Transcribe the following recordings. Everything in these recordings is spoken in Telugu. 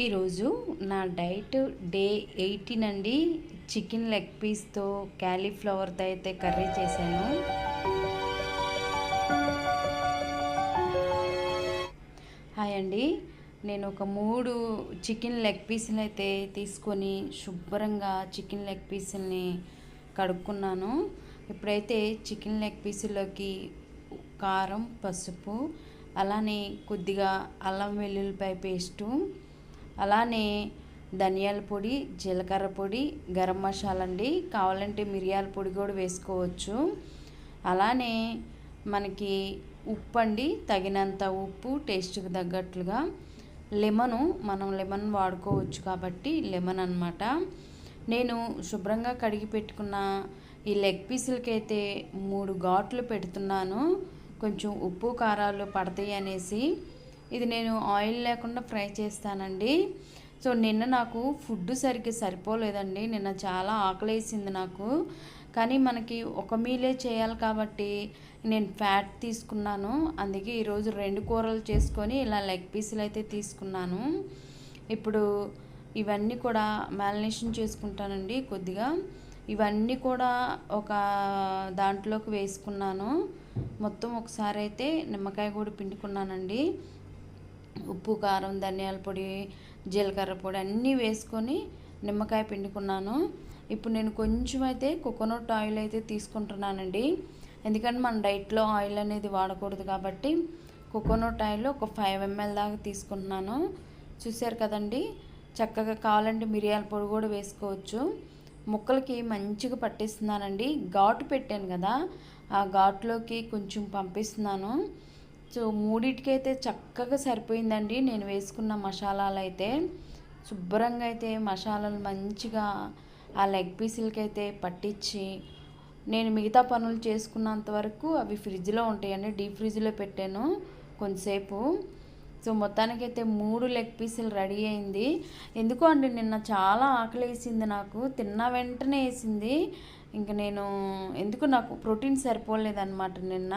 ఈరోజు నా డైట్ డే ఎయిటీన్ అండి. చికెన్ లెగ్ పీస్తో క్యాలీఫ్లవర్తో అయితే కర్రీ చేశాను. హాయ్ అండి. నేను ఒక మూడు చికెన్ లెగ్ పీసులు అయితే తీసుకొని శుభ్రంగా చికెన్ లెగ్ పీసుల్ని కడుక్కున్నాను. ఇప్పుడైతే చికెన్ లెగ్ పీసుల్లోకి కారం పసుపు అలానే కొద్దిగా అల్లం వెల్లుల్లిపాయ పేస్టు అలానే ధనియాల పొడి జీలకర్ర పొడి గరం మసాలా అండి కావాలంటే మిరియాల పొడి కూడా వేసుకోవచ్చు. అలానే మనకి ఉప్పు అండి తగినంత ఉప్పు టేస్ట్కి తగ్గట్లుగా లెమను మనం లెమన్ వాడుకోవచ్చు కాబట్టి లెమన్ అనమాట నేను శుభ్రంగా కడిగి పెట్టుకున్న ఈ లెగ్ పీసులకైతే మూడు ఘాట్లు పెడుతున్నాను. కొంచెం ఉప్పు కారాలు పడతాయి అనేసి. ఇది నేను ఆయిల్ లేకుండా ఫ్రై చేస్తానండి. సో నిన్న నాకు ఫుడ్ సరిగ్గా సరిపోలేదండి. నిన్న చాలా ఆకలేసింది నాకు. కానీ మనకి ఒక మీలే చేయాలి కాబట్టి నేను ఫ్యాట్ తీసుకున్నాను. అందుకే ఈరోజు రెండు కూరలు చేసుకొని ఇలా లెగ్ పీసులు అయితే తీసుకున్నాను. ఇప్పుడు ఇవన్నీ కూడా మ్యాలినేషన్ చేసుకుంటానండి కొద్దిగా. ఇవన్నీ కూడా ఒక దాంట్లోకి వేసుకున్నాను. మొత్తం ఒకసారి అయితే నిమ్మకాయ కూడా పిండుకున్నానండి. ఉప్పు కారం ధనియాల పొడి జీలకర్ర పొడి అన్నీ వేసుకొని నిమ్మకాయ పిండుకున్నాను. ఇప్పుడు నేను కొంచెం అయితే కోకోనట్ ఆయిల్ అయితే తీసుకుంటున్నానండి. ఎందుకంటే మన డైట్లో ఆయిల్ అనేది వాడకూడదు కాబట్టి కోకోనట్ ఆయిల్ ఒక ఫైవ్ ఎంఎల్ దాకా తీసుకుంటున్నాను. చూసారు కదండి చక్కగా కావాలంటే మిరియాల పొడి కూడా వేసుకోవచ్చు. ముక్కలకి మంచిగా పట్టిస్తున్నానండి. ఘాటు పెట్టాను కదా ఆ ఘాట్లోకి కొంచెం పంపిస్తున్నాను. సో మూడిటికైతే చక్కగా సరిపోయిందండి. నేను వేసుకున్న మసాలాలు అయితే శుభ్రంగా అయితే మసాలాలు మంచిగా ఆ లెగ్ పీసులకైతే పట్టించి నేను మిగతా పనులు చేసుకున్నంత వరకు అవి ఫ్రిడ్జ్లో ఉంటాయండి. డీప్ ఫ్రిడ్జ్లో పెట్టాను కొంతసేపు. సో మొత్తానికైతే మూడు లెగ్ పీసులు రెడీ అయింది. ఎందుకో అండి నిన్న చాలా ఆకలి వేసింది నాకు. తిన్న వెంటనే వేసింది. ఇంకా నేను ఎందుకు నాకు ప్రోటీన్ సరిపోలేదన్నమాట నిన్న.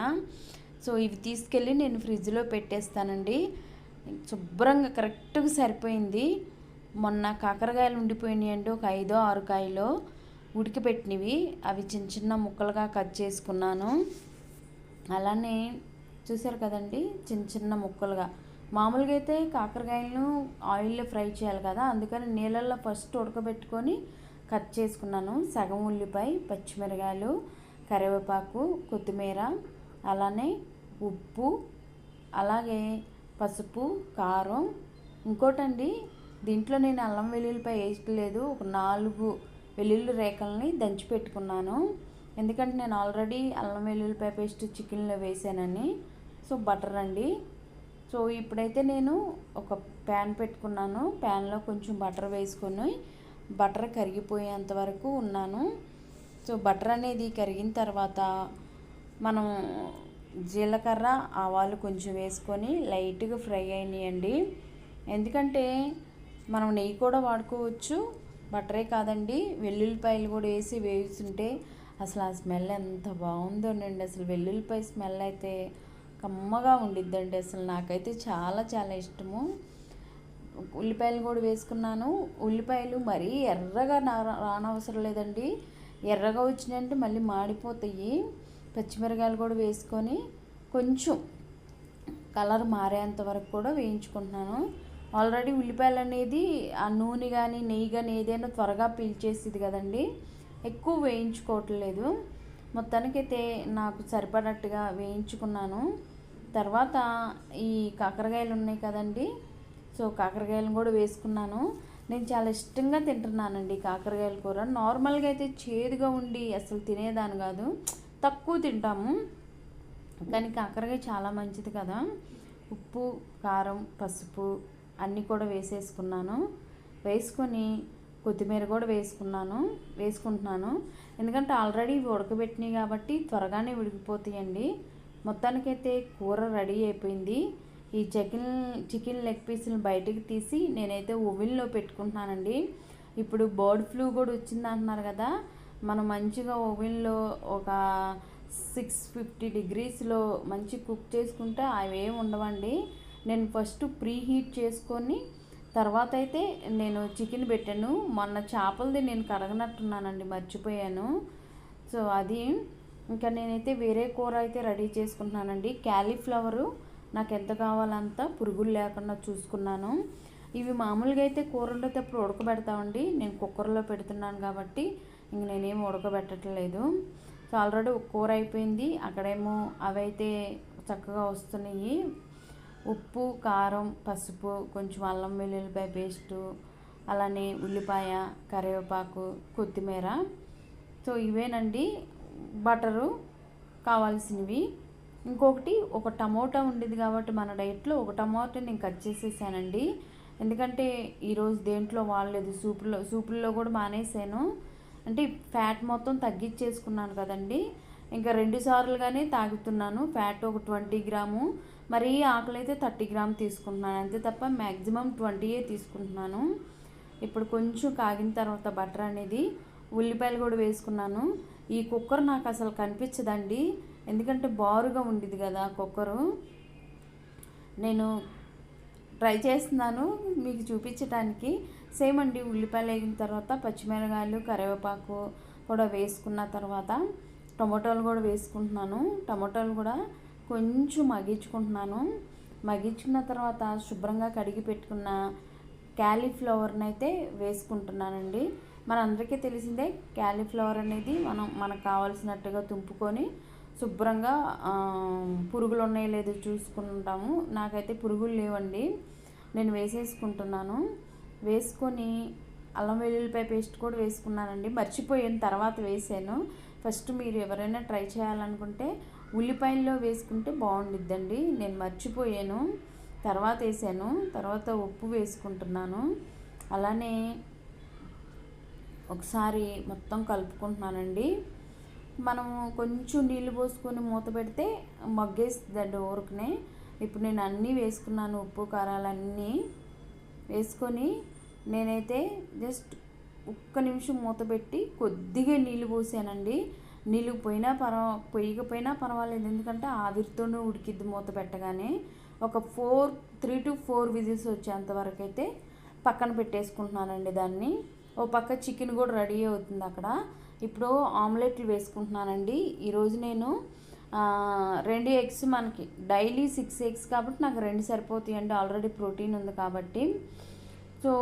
సో ఇవి తీసుకెళ్ళి నేను ఫ్రిడ్జ్లో పెట్టేస్తానండి. శుభ్రంగా కరెక్ట్గా సరిపోయింది. మొన్న కాకరకాయలు ఉండిపోయినాయండి ఒక ఐదో ఆరు కాయలు ఉడికిపెట్టినవి అవి చిన్న చిన్న ముక్కలుగా కట్ చేసుకున్నాను. అలానే చూసారు కదండి చిన్న చిన్న ముక్కలుగా. మామూలుగా అయితే కాకరకాయలను ఆయిల్లో ఫ్రై చేయాలి కదా అందుకని నీళ్ళల్లో ఫస్ట్ ఉడకబెట్టుకొని కట్ చేసుకున్నాను. సగం ఉల్లిపాయ పచ్చిమిరకాయలు కరివేపాకు కొత్తిమీర అలానే ఉప్పు అలాగే పసుపు కారం. ఇంకోటండి దీంట్లో నేను అల్లం వెల్లుల్లిపాయ వేయట్లేదు ఒక నాలుగు వెల్లుల్లి రేఖల్ని దంచి పెట్టుకున్నాను. ఎందుకంటే నేను ఆల్రెడీ అల్లం వెల్లుల్లిపాయ పేస్ట్ చికెన్లో వేసానని. సో బటర్ అండి. సో ఇప్పుడైతే నేను ఒక ప్యాన్ పెట్టుకున్నాను. ప్యాన్లో కొంచెం బటర్ వేసుకొని బటర్ కరిగిపోయేంత వరకు ఉన్నాను. సో బటర్ అనేది కరిగిన తర్వాత మనం జీలకర్ర ఆవాలు కొంచెం వేసుకొని లైట్గా ఫ్రై అయినాయండి. ఎందుకంటే మనం నెయ్యి కూడా వాడుకోవచ్చు బటరే కాదండి. వెల్లుల్లిపాయలు కూడా వేసి వేస్తుంటే అసలు ఆ స్మెల్ ఎంత బాగుందోనండి అసలు వెల్లుల్లిపాయ స్మెల్ అయితే కమ్మగా ఉండిద్దండి. అసలు నాకైతే చాలా చాలా ఇష్టము. ఉల్లిపాయలు కూడా వేసుకున్నాను. ఉల్లిపాయలు మరీ ఎర్రగా రానవసరం లేదండి. ఎర్రగా వచ్చినాయంటే మళ్ళీ మాడిపోతాయి. పచ్చిమిరకాయలు కూడా వేసుకొని కొంచెం కలర్ మారేంత వరకు కూడా వేయించుకుంటున్నాను. ఆల్రెడీ ఉల్లిపాయలు అనేది ఆ నూనె కానీ నెయ్యి కానీ ఏదైనా త్వరగా పీల్చేసింది కదండి. ఎక్కువ వేయించుకోవట్లేదు మొత్తానికైతే నాకు సరిపడట్టుగా వేయించుకున్నాను. తర్వాత ఈ కాకరకాయలు ఉన్నాయి కదండి. సో కాకరకాయలను కూడా వేసుకున్నాను. నేను చాలా ఇష్టంగా తింటున్నానండి కాకరకాయల కూర. నార్మల్గా అయితే చేదుగా ఉండి అసలు తినేదాన్ని కాదు. తక్కువ తింటాము. కానీ కాకరకాయ చాలా మంచిది కదా. ఉప్పు కారం పసుపు అన్నీ కూడా వేసేసుకున్నాను. వేసుకొని కొత్తిమీర కూడా వేసుకున్నాను వేసుకుంటున్నాను. ఎందుకంటే ఆల్రెడీ ఇవి ఉడకబెట్టినాయి కాబట్టి త్వరగానే ఉడికిపోతాయండి మొత్తానికైతే కూర రెడీ అయిపోయింది. ఈ చికెన్ చికెన్ లెగ్ పీసులు బయటకు తీసి నేనైతే ఓవెన్లో పెట్టుకుంటున్నానండి. ఇప్పుడు బర్డ్ ఫ్లూ కూడా వచ్చింది అంటున్నారు కదా. మనం మంచిగా ఓవెన్లో ఒక సిక్స్ ఫిఫ్టీ డిగ్రీస్లో మంచి కుక్ చేసుకుంటే అవి ఏమి ఉండవండి. నేను ఫస్ట్ ప్రీ హీట్ చేసుకొని తర్వాత అయితే నేను చికెన్ పెట్టాను. మొన్న చేపలది నేను కడగనట్టున్నానండి మర్చిపోయాను. సో అది ఇంకా నేనైతే వేరే కూర అయితే రెడీ చేసుకుంటున్నానండి. క్యాలీఫ్లవరు నాకు ఎంత కావాలంత పురుగులు లేకుండా చూసుకున్నాను. ఇవి మామూలుగా అయితే కూర వండేటప్పుడు ఉడకబెడతామండి. నేను కుక్కర్లో పెడుతున్నాను కాబట్టి ఇంక నేనేం ఉడకబెట్టట్లేదు. సో ఆల్రెడీ కూర అయిపోయింది. అక్కడేమో అవైతే చక్కగా వస్తున్నాయి. ఉప్పు కారం పసుపు కొంచెం అల్లం వెల్లుల్లిపాయ పేస్టు అలానే ఉల్లిపాయ కరివేపాకు కొత్తిమీర. సో ఇవేనండి. బటరు కావాల్సినవి. ఇంకొకటి ఒక టమోటా ఉండేది కాబట్టి మన డైట్లో ఒక టమోటా నేను కట్ చేసేసానండి. ఎందుకంటే ఈరోజు దేంట్లో వాడలేదు. సూపులో సూపుల్లో కూడా మానేసాను. అంటే ఫ్యాట్ మొత్తం తగ్గించేసుకున్నాను కదండి. ఇంకా రెండు సార్లుగానే తాగుతున్నాను. ఫ్యాట్ ఒక ట్వంటీ గ్రాము మరి ఆకలి అయితే థర్టీ గ్రామ్ తీసుకుంటున్నాను. అంతే తప్ప మ్యాక్సిమం ట్వంటీయే తీసుకుంటున్నాను. ఇప్పుడు కొంచెం కాగిన తర్వాత బటర్ అనేది ఉల్లిపాయలు కూడా వేసుకున్నాను. ఈ కుక్కర్ నాకు అసలు కనిపించదండి. ఎందుకంటే బారుగా ఉండేది కదా కుక్కరు. నేను ట్రై చేస్తున్నాను మీకు చూపించడానికి సేమ్ అండి ఉల్లిపాయలు వేగిన తర్వాత పచ్చిమిరకాయలు కరివేపాకు కూడా వేసుకున్న తర్వాత టమాటోలు కూడా వేసుకుంటున్నాను. టమాటోలు కూడా కొంచెం మగ్గించుకుంటున్నాను. మగ్గించుకున్న తర్వాత శుభ్రంగా కడిగి పెట్టుకున్న క్యాలీఫ్లవర్ని అయితే వేసుకుంటున్నానండి మనందరికీ తెలిసిందే క్యాలీఫ్లవర్ అనేది మనం మనకు కావాల్సినట్టుగా తుంపుకొని శుభ్రంగా పురుగులు ఉన్నాయో లేదో చూసుకుంటాము. నాకైతే పురుగులు లేవండి. నేను వేసేసుకుంటున్నాను. వేసుకొని అల్లం వెల్లుల్లిపాయ పేస్ట్ కూడా వేసుకున్నానండి. మర్చిపోయాను తర్వాత వేసాను. ఫస్ట్ మీరు ఎవరైనా ట్రై చేయాలనుకుంటే ఉల్లిపాయల్లో వేసుకుంటే బాగుండిద్దండి. నేను మర్చిపోయాను. తర్వాత వేసాను. తర్వాత ఉప్పు వేసుకుంటున్నాను. అలానే ఒకసారి మొత్తం కలుపుకుంటున్నానండి. మనము కొంచెం నీళ్ళు పోసుకొని మూత పెడితే మగ్గేస్తుందండి ఊరికనే. ఇప్పుడు నేను అన్నీ వేసుకున్నాను. ఉప్పు కారాలు అన్నీ. వేసుకొని నేనైతే జస్ట్ ఒక్క నిమిషం మూత పెట్టి కొద్దిగా నీళ్ళు పోసానండి. నీళ్ళు పోయినా పర్వ పొయ్యకపోయినా పర్వాలేదు. ఎందుకంటే ఆవిరితోనే ఉడికిద్ది మూత పెట్టగానే. ఒక four three to four whistles వచ్చేంత వరకు అయితే పక్కన పెట్టేసుకుంటున్నానండి దాన్ని. ఓ పక్క చికెన్ కూడా రెడీ అవుతుంది అక్కడ. ఇప్పుడు ఆమ్లెట్లు వేసుకుంటున్నానండి. ఈరోజు నేను రెండు ఎగ్స్ మనకి. డైలీ సిక్స్ ఎగ్స్ కాబట్టి నాకు రెండు సరిపోతాయండి ఆల్రెడీ ప్రోటీన్ ఉంది కాబట్టి. సో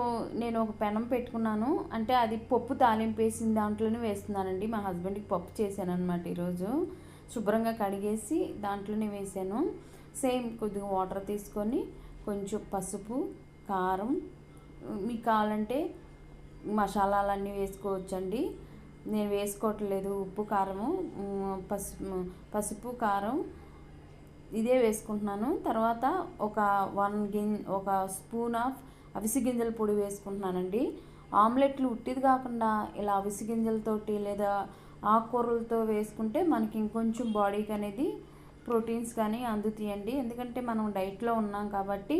నేను ఒక పెనం పెట్టుకున్నాను. అంటే అది పప్పు తాలింపు వేసిన దాంట్లోనే వేస్తున్నానండి. మా హస్బెండ్కి పప్పు చేశాను అనమాట ఈరోజు. శుభ్రంగా కడిగేసి దాంట్లోనే వేసాను. సేమ్ కొద్దిగా వాటర్ తీసుకొని కొంచెం పసుపు కారం మీకు కావాలంటే మసాలాలన్నీ వేసుకోవచ్చండి. నేను వేసుకోవట్లేదు ఉప్పు కారము పసుపు పసుపు కారం ఇదే వేసుకుంటున్నాను. తర్వాత ఒక వన్ గిన్ ఒక స్పూన్ ఆఫ్ అవిసి గింజల పొడి వేసుకుంటున్నానండి. ఆమ్లెట్లు ఉట్టిది కాకుండా ఇలా అవిసి గింజలతోటి లేదా ఆకుకూరలతో వేసుకుంటే మనకి ఇంకొంచెం బాడీకి అనేది ప్రోటీన్స్ కానీ అందుతాయండి. ఎందుకంటే మనం డైట్లో ఉన్నాం కాబట్టి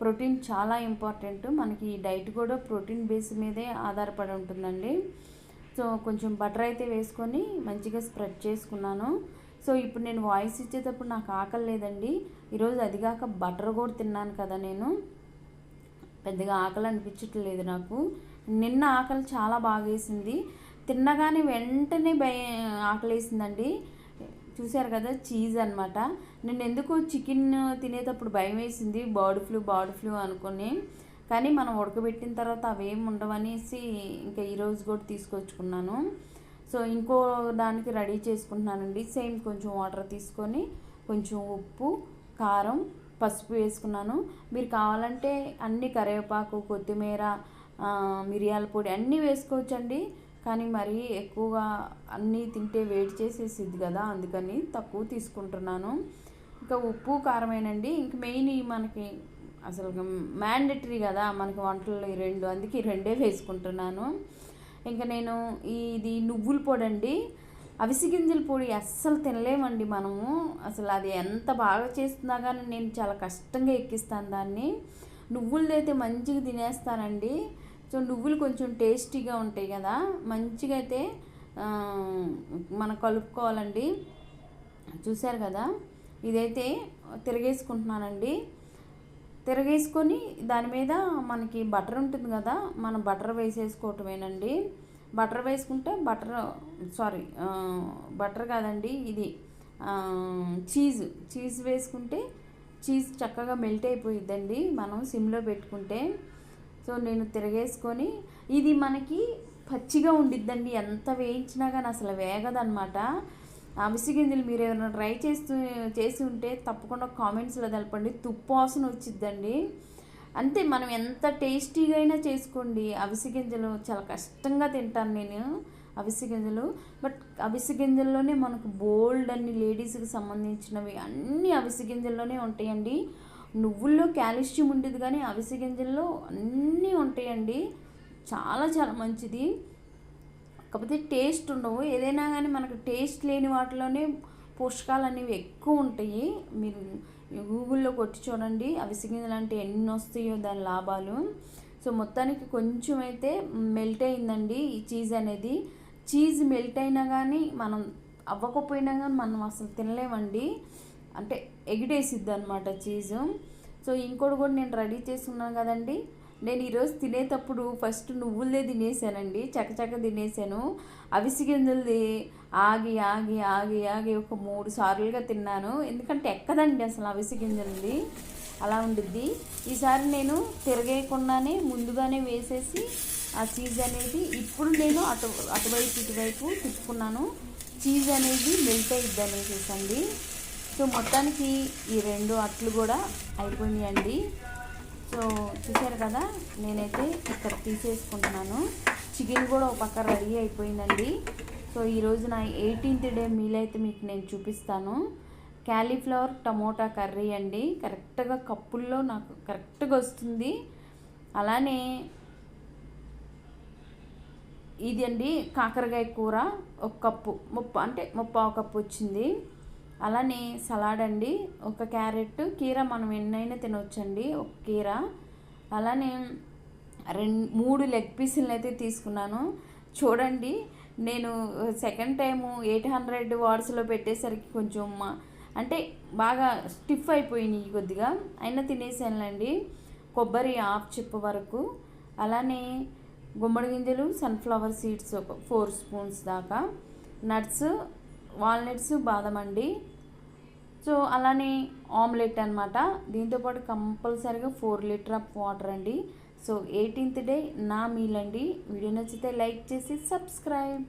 ప్రోటీన్ చాలా ఇంపార్టెంట్. మనకి ఈ డైట్ కూడా ప్రోటీన్ బేస్ మీదే ఆధారపడి ఉంటుందండి. సో కొంచెం బటర్ అయితే వేసుకొని మంచిగా స్ప్రెడ్ చేసుకున్నాను. సో ఇప్పుడు నేను వాయిస్ ఇచ్చేటప్పుడు నాకు ఆకలి లేదండి. ఈరోజు అదిగాక బటర్ కూడా తిన్నాను కదా నేను. పెద్దగా ఆకలి అనిపించట్లేదు నాకు. నిన్న ఆకలి చాలా బాగా వేసింది. తిన్నగానే వెంటనే భయ ఆకలి వేసిందండి. చూశారు కదా చీజ్ అనమాట నేను ఎందుకు చికెన్ తినేటప్పుడు భయం వేసింది. బర్డ్ ఫ్లూ బర్డ్ ఫ్లూ అనుకుని. కానీ మనం ఉడకబెట్టిన తర్వాత అవేం ఉండవనేసి ఇంకా ఈరోజు కూడా తీసుకొచ్చుకున్నాను. సో ఇంకో దానికి రెడీ చేసుకుంటున్నానండి. సేమ్ కొంచెం వాటర్ తీసుకొని కొంచెం ఉప్పు కారం పసుపు వేసుకున్నాను. మీరు కావాలంటే అన్ని కరివేపాకు కొత్తిమీర మిరియాల పొడి అన్నీ వేసుకోవచ్చండి. కానీ మరీ ఎక్కువగా అన్నీ తింటే వేడి చేసేసిద్ది కదా అందుకని తక్కువ తీసుకుంటున్నాను. ఇంకా ఉప్పు కారమేనండి. ఇంక మెయిన్ మనకి అసలు మ్యాండటరీ కదా మనకి వంటలు ఈ రెండు అందుకే రెండే వేసుకుంటున్నాను. ఇంకా నేను ఇది నువ్వుల పొడి అండి. అవిసి గింజల పొడి అస్సలు తినలేమండి మనము. అసలు అది ఎంత బాగా చేస్తున్నా కానీ నేను చాలా కష్టంగా ఎక్కిస్తాను దాన్ని. నువ్వులది అయితే మంచిగా తినేస్తానండి. సో నువ్వులు కొంచెం టేస్టీగా ఉంటాయి కదా మంచిగా అయితే మనం కలుపుకోవాలండి. చూశారు కదా ఇదైతే తిరిగేసుకుంటున్నానండి. తిరగేసుకొని దాని మీద మనకి బటర్ ఉంటుంది కదా మనం బటర్ వేసేసుకోవటమేనండి. బటర్ వేసుకుంటే బటర్ సారీ బటర్ కాదండి ఇది చీజ్ చీజ్ వేసుకుంటే చీజ్ చక్కగా మెల్ట్ అయిపోయిద్దండి మనం సిమ్లో పెట్టుకుంటే. సో నేను తిరగేసుకొని ఇది మనకి పచ్చిగా ఉండిద్దండి ఎంత వేయించినా కానీ అసలు వేగదనమాట అవిసి గింజలు మీరు ఏమైనా ట్రై చేస్తూ చేసి ఉంటే తప్పకుండా కామెంట్స్లో తెలపండి. తుప్పు వాసన వచ్చిద్దండి. అంతే మనం ఎంత టేస్టీగా అయినా చేసుకోండి. అవిసి గింజలు చాలా కష్టంగా తింటాను నేను అవిసి గింజలు బట్ అవిసి గింజల్లోనే మనకు బోల్డ్ అన్ని లేడీస్కి సంబంధించినవి అన్నీ అవిసి గింజల్లోనే ఉంటాయండి. నువ్వుల్లో కాల్షియం ఉండేది కానీ అవిసి గింజల్లో అన్నీ ఉంటాయండి. చాలా చాలా మంచిది. కాకపోతే టేస్ట్ ఉండవు. ఏదైనా కానీ మనకు టేస్ట్ లేని వాటిలోనే పోషకాలు అనేవి ఎక్కువ ఉంటాయి. మీరు గూగుల్లో కొట్టి చూడండి. అవిసి గింజలు అంటే ఎన్ని వస్తాయో దాని లాభాలు. సో మొత్తానికి కొంచెం అయితే మెల్ట్ అయిందండి ఈ చీజ్ అనేది. చీజ్ మెల్ట్ అయినా కానీ మనం అవ్వకపోయినా కానీ మనం అసలు తినలేమండి. అంటే ఎగిడేసిద్ది అనమాట చీజు. సో ఇంకోటి కూడా నేను రెడీ చేసుకున్నాను కదండి. నేను ఈరోజు తినేటప్పుడు ఫస్ట్ నువ్వులదే తినేసానండి చకచక తినేసాను. అవిసి గింజలది ఆగి ఆగి ఆగి ఆగి ఒక మూడు సార్లుగా తిన్నాను. ఎందుకంటే ఎక్కదండి అసలు అవిసి గింజలది అలా ఉండిద్ది. ఈసారి నేను తిరగేయకుండానే ముందుగానే వేసేసి ఆ చీజ్ అనేది ఇప్పుడు నేను అటు అటువైపు ఇటువైపు తిప్పుకున్నాను. చీజ్ అనేది మెల్ట్ అయిద్ది అనేసి సో మొత్తానికి ఈ రెండు అట్లు కూడా అయిపోయినాయండి. సో చూసారు కదా నేనైతే ఇక్కడ తీసేసుకుంటున్నాను. చికెన్ కూడా ఒక పక్క రెడీ అయిపోయిందండి. సో ఈరోజు నా ఎయిటీన్త్ డే మీల్ అయితే మీకు నేను చూపిస్తాను. క్యాలీఫ్లవర్ టమోటా కర్రీ అండి. కరెక్ట్గా కప్పుల్లో నాకు కరెక్ట్గా వస్తుంది. అలానే ఇది అండి కాకరకాయ కూర ఒక కప్పు ముప్ప అంటే ముప్పావు కప్పు వచ్చింది. అలానే సలాడ్ అండి. ఒక క్యారెట్ కీర మనం ఎన్నైనా తినవచ్చండి ఒక కీర. అలానే రెండు మూడు లెగ్ పీసులను అయితే తీసుకున్నాను. చూడండి నేను సెకండ్ టైము ఎయిట్ హండ్రెడ్ వాట్స్లో పెట్టేసరికి కొంచెం అంటే బాగా స్టిఫ్ అయిపోయినాయి కొద్దిగా. అయినా తినేసానులేండి. కొబ్బరి హాఫ్ చిప్ప వరకు. అలానే గుమ్మడి గింజలు సన్ఫ్లవర్ సీడ్స్ ఒక ఫోర్ స్పూన్స్ దాకా. నట్స్ వాల్నట్స్ బాదం అండి. సో అలానే ఆమ్లెట్ అనమాట దీంతోపాటు కంపల్సరీగా ఫోర్ లీటర్ ఆఫ్ వాటర్ అండి. సో ఎయిటీన్త్ డే నా మీల్ అండి. వీడియో నచ్చితే లైక్ చేసి సబ్స్క్రైబ్.